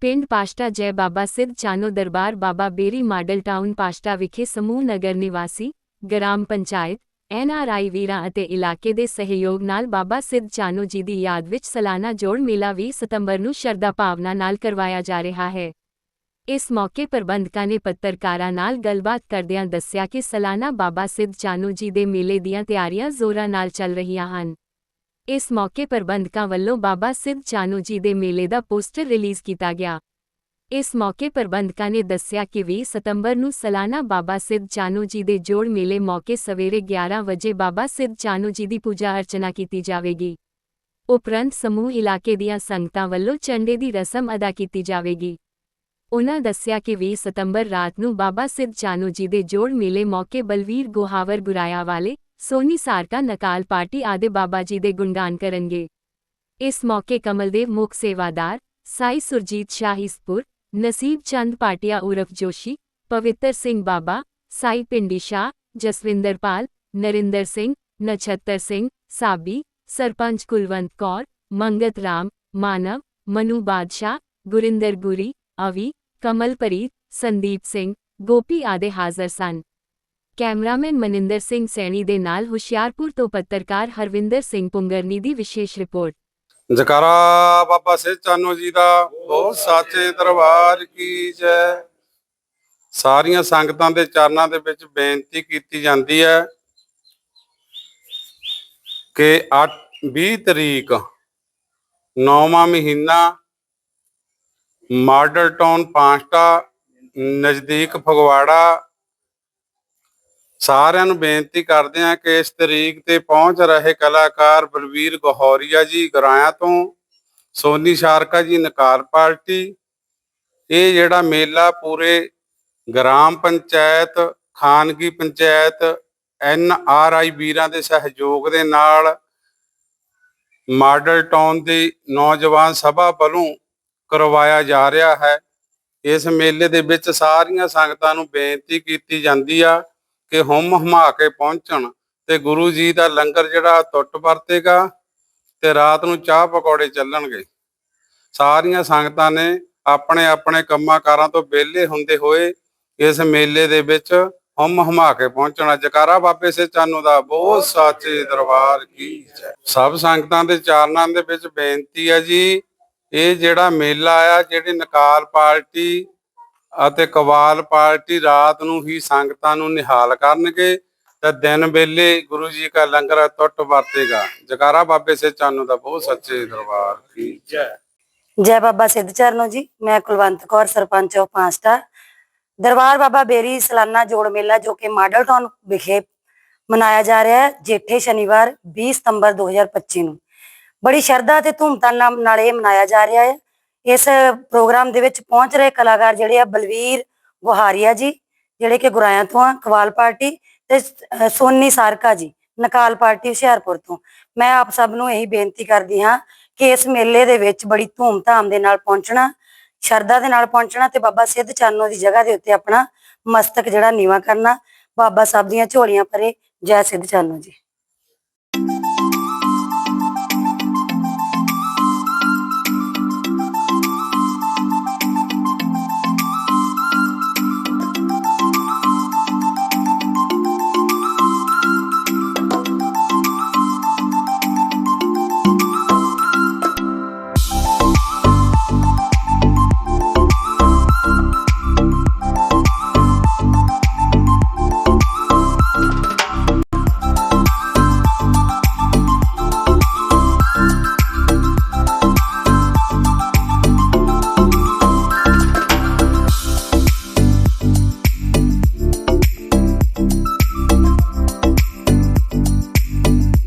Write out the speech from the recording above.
ਪਿੰਡ ਪਾਸ਼ਟਾ ਜੈ ਬਾਬਾ ਸਿੱਧ ਚਾਨੋ ਦਰਬਾਰ ਬਾਬਾ ਬੇਰੀ ਮਾਡਲ ਟਾਊਨ ਪਾਸ਼ਟਾ ਵਿਖੇ ਸਮੂਹ ਨਗਰ ਨਿਵਾਸੀ, ਗ੍ਰਾਮ ਪੰਚਾਇਤ ਐਨਆਰਆਈ ਵੀਰਾਂ ਅਤੇ ਇਲਾਕੇ ਦੇ ਸਹਿਯੋਗ ਨਾਲ ਬਾਬਾ ਸਿੱਧ ਚਾਨੋ ਜੀ ਦੀ ਯਾਦ ਵਿੱਚ ਸਾਲਾਨਾ ਜੋੜ ਮੇਲਾ 20 ਸਤੰਬਰ ਨੂੰ ਸ਼ਰਧਾ ਭਾਵਨਾ ਨਾਲ ਕਰਵਾਇਆ ਜਾ ਰਿਹਾ ਹੈ। ਇਸ ਮੌਕੇ ਪ੍ਰਬੰਧਕਾਂ ਨੇ ਪੱਤਰਕਾਰਾਂ ਨਾਲ ਗੱਲਬਾਤ ਕਰਦਿਆਂ ਦੱਸਿਆ ਕਿ ਸਾਲਾਨਾ ਬਾਬਾ ਸਿੱਧ ਚਾਨੋ ਜੀ ਦੇ ਮੇਲੇ ਦੀਆਂ ਤਿਆਰੀਆਂ ਜ਼ੋਰਾਂ ਨਾਲ ਚੱਲ ਰਹੀਆਂ ਹਨ। ਇਸ ਮੌਕੇ ਪ੍ਰਬੰਧਕਾਂ ਵੱਲੋਂ ਬਾਬਾ ਸਿੱਧ ਚਾਨੋ ਜੀ ਦੇ ਮੇਲੇ ਦਾ ਪੋਸਟਰ ਰਿਲੀਜ਼ ਕੀਤਾ ਗਿਆ। ਇਸ ਮੌਕੇ ਪ੍ਰਬੰਧਕਾਂ ਨੇ ਦੱਸਿਆ ਕਿ 20 ਸਤੰਬਰ ਨੂੰ ਸਾਲਾਨਾ ਬਾਬਾ ਸਿੱਧ ਚਾਨੋ ਜੀ ਦੇ ਜੋੜ ਮੇਲੇ ਮੌਕੇ ਸਵੇਰੇ 11 ਵਜੇ ਬਾਬਾ ਸਿੱਧ ਚਾਨੋ ਜੀ ਦੀ ਪੂਜਾ ਅਰਚਨਾ ਕੀਤੀ ਜਾਵੇਗੀ। ਉਪਰੰਤ ਸਮੂਹ ਇਲਾਕੇ ਦੀਆਂ ਸੰਗਤਾਂ ਵੱਲੋਂ ਚੰਡੇ ਦੀ ਰਸਮ ਅਦਾ ਕੀਤੀ ਜਾਵੇਗੀ। ਉਨ੍ਹਾਂ ਦੱਸਿਆ ਕਿ 20 ਸਤੰਬਰ ਰਾਤ ਨੂੰ ਬਾਬਾ ਸਿੱਧ ਚਾਨੋ ਜੀ ਦੇ ਜੋੜ ਮੇਲੇ ਮੌਕੇ ਬਲਵੀਰ ਗੋਹਾਵਰ ਗੁਰਾਇਆ ਵਾਲੇ सोनी सारका नकाल पार्टी आदि बाबा जी दे गुणगान करेंगे। इस मौके कमलदेव मुख सेवादार, साई सुरजीत शाहिसपुर नसीब चंद पाटिया उर्फ़ जोशी, पवित्र सिंह बाबा, साई पिंडी शाह, जसविंदर पाल, नरिंदर सिंह नछत्तर सिंह, साबी, सरपंच कुलवंत कौर, मंगत राम, मानव, मनु बादशाह, गुरिंदर गुरी, अवी, कमल परीत, संदीप सिंह, गोपी आदि हाजिर सन। ਕੈਮਰਾਮੈਨ ਮਨਿੰਦਰ ਸਿੰਘ ਸੈਣੀ ਦੇ ਨਾਲ ਹੁਸ਼ਿਆਰਪੁਰ ਤੋਂ ਪੱਤਰਕਾਰ ਹਰਵਿੰਦਰ ਸਿੰਘ ਪੁੰਗਰਨੀ ਦੀ ਵਿਸ਼ੇਸ਼ ਰਿਪੋਰਟ। ਜਕਾਰਾ ਬਾਬਾ ਸੇ ਚਾਨੋ ਜੀ ਦਾ ਬਹੁਤ ਸਾਚੇ ਦਰਬਾਰ ਕੀ ਜੈ। ਸਾਰੀਆਂ ਸੰਗਤਾਂ ਦੇ ਚਰਨਾਂ ਦੇ ਵਿੱਚ ਬੇਨਤੀ ਕੀਤੀ ਜਾਂਦੀ ਹੈ ਕਿ 8 20 ਤਰੀਕ 9ਵਾਂ ਮਹੀਨਾ ਮਾਡਲ ਟਾਊਨ ਪਾਂਸਟਾ ਨਜ਼ਦੀਕ ਫਗਵਾੜਾ ਸਾਰਿਆਂ ਨੂੰ ਬੇਨਤੀ ਕਰਦੇ ਹਾਂ ਕਿ ਇਸ ਤਰੀਕ ਤੇ ਪਹੁੰਚ ਰਹੇ ਕਲਾਕਾਰ ਬਲਵੀਰ ਗਹੌਰੀਆ ਜੀ ਗਰਾਇਆ ਤੋਂ, ਸੋਨੀ ਸ਼ਾਰਕਾ ਜੀ ਨਕਾਰ ਪਾਰਟੀ, ਇਹ ਜਿਹੜਾ ਮੇਲਾ ਪੂਰੇ ਗ੍ਰਾਮ ਪੰਚਾਇਤ, ਖਾਨਗੀ ਪੰਚਾਇਤ, ਐਨ ਆਰ ਆਈ ਵੀਰਾਂ ਦੇ ਸਹਿਯੋਗ ਦੇ ਨਾਲ ਮਾਡਲ ਟਾਊਨ ਦੀ ਨੌਜਵਾਨ ਸਭਾ ਵੱਲੋਂ ਕਰਵਾਇਆ ਜਾ ਰਿਹਾ ਹੈ। ਇਸ ਮੇਲੇ ਦੇ ਵਿੱਚ ਸਾਰੀਆਂ ਸੰਗਤਾਂ ਨੂੰ ਬੇਨਤੀ ਕੀਤੀ ਜਾਂਦੀ ਆ ਕਿ ਹੁਮ ਹਮਾ ਕੇ ਪਹੁੰਚਣ ਤੇ ਗੁਰੂ ਜੀ ਦਾ ਲੰਗਰ ਜਿਹੜਾ ਟੁੱਟ ਵਰਤੇਗਾ ਤੇ ਰਾਤ ਨੂੰ ਚਾਹ ਪਕੌੜੇ ਚੱਲਣਗੇ। ਸਾਰੀਆਂ ਸੰਗਤਾਂ ਨੇ ਆਪਣੇ ਆਪਣੇ ਕੰਮਾਂ ਕਾਰਾਂ ਤੋਂ ਵਿਹਲੇ ਹੁੰਦੇ ਹੋਏ ਇਸ ਮੇਲੇ ਦੇ ਵਿੱਚ ਹੁਮ ਹਮਾ ਕੇ ਪਹੁੰਚਣਾ। ਜਕਾਰਾ ਬਾਬੇ ਸੇ ਚਾਨੋ ਦਾ ਬਹੁਤ ਸਾਚੇ ਦਰਬਾਰ ਕੀ ਜੈ। ਸਭ ਸੰਗਤਾਂ ਦੇ ਚਾਰਨਾਂ ਦੇ ਵਿੱਚ ਬੇਨਤੀ ਹੈ ਜੀ, ਇਹ ਜਿਹੜਾ ਮੇਲਾ ਆ ਜਿਹੜੀ ਨਕਾਲ ਪਾਰਟੀ ਅਤੇ ਕਵਾਲ ਪਾਰਟੀ ਰਾਤ ਨੂੰ ਹੀ ਸੰਗਤਾਂ ਨੂੰ ਨਿਹਾਲ ਕਰਨਗੇ ਤੇ ਦਿਨ ਵੇਲੇ ਗੁਰੂ ਜੀ ਦਾ ਲੰਗਰ ਟੁੱਟ ਵਰਤੇਗਾ। ਜਕਾਰਾ ਬਾਬੇ ਸੇ ਚਾਨੋ ਦਾ ਬਹੁਤ ਸੱਚੇ ਦਰਬਾਰ ਕੀ ਜੈ। ਜੈ ਬਾਬਾ ਸਿੱਧ ਚਰਨੋ ਜੀ, ਮੈਂ ਕੁਲਵੰਤ ਕੌਰ, ਸਰਪੰਚ ਆਫ ਪਾਂਸਟਾ ਦਰਬਾਰ ਬਾਬਾ ਬੇਰੀ ਸਾਲਾਨਾ ਜੋੜ ਮੇਲਾ ਜੋ ਕਿ ਮਾਡਲ ਟਾਊਨ ਵਿਖੇ ਮਨਾਇਆ ਜਾ ਰਿਹਾ ਹੈ, ਜੇਠੇ ਸ਼ਨੀਵਾਰ 20 ਸਤੰਬਰ 2025 ਨੂੰ। ਬੜੀ ਸ਼ਰਧਾ ਤੇ ਧੂਮਧਾਮ ਨਾਲ ਨਾਲ ਇਹ ਮਨਾਇਆ ਜਾ ਰਿਹਾ ਹੈ। ਇਸ ਪ੍ਰੋਗਰਾਮ ਦੇ ਵਿੱਚ ਪਹੁੰਚ ਰਹੇ ਕਲਾਕਾਰ ਜਿਹੜੇ ਆ ਬਲਵੀਰ ਗੁਹਾਰੀਆ ਜੀ, ਜਿਹੜੇ ਕਿ ਗੁਰਾਇਆਂ ਤੋਂ ਆ, ਕਵਾਲ ਪਾਰਟੀ ਤੇ ਸੋਨੀ ਸਾਰਕਾ ਜੀ, ਨਕਾਲ ਪਾਰਟੀ ਹੁਸ਼ਿਆਰਪੁਰ ਤੋਂ। ਮੈਂ ਆਪ ਸਭ ਨੂੰ ਇਹੀ ਬੇਨਤੀ ਕਰਦੀ ਹਾਂ ਕਿ ਇਸ ਮੇਲੇ ਦੇ ਵਿੱਚ ਬੜੀ ਧੂਮ ਧਾਮ ਦੇ ਨਾਲ ਪਹੁੰਚਣਾ, ਸ਼ਰਧਾ ਦੇ ਨਾਲ ਪਹੁੰਚਣਾ ਤੇ ਬਾਬਾ ਸਿੱਧ ਚਾਨੋ ਦੀ ਜਗ੍ਹਾ ਦੇ ਉੱਤੇ ਆਪਣਾ ਮਸਤਕ ਜਿਹੜਾ ਨੀਵਾ ਕਰਨਾ। ਬਾਬਾ ਸਾਹਿਬ ਦੀਆਂ ਝੋਲੀਆਂ ਭਰੇ, ਜੈ ਸਿੱਧ ਚਾਨੋ ਜੀ।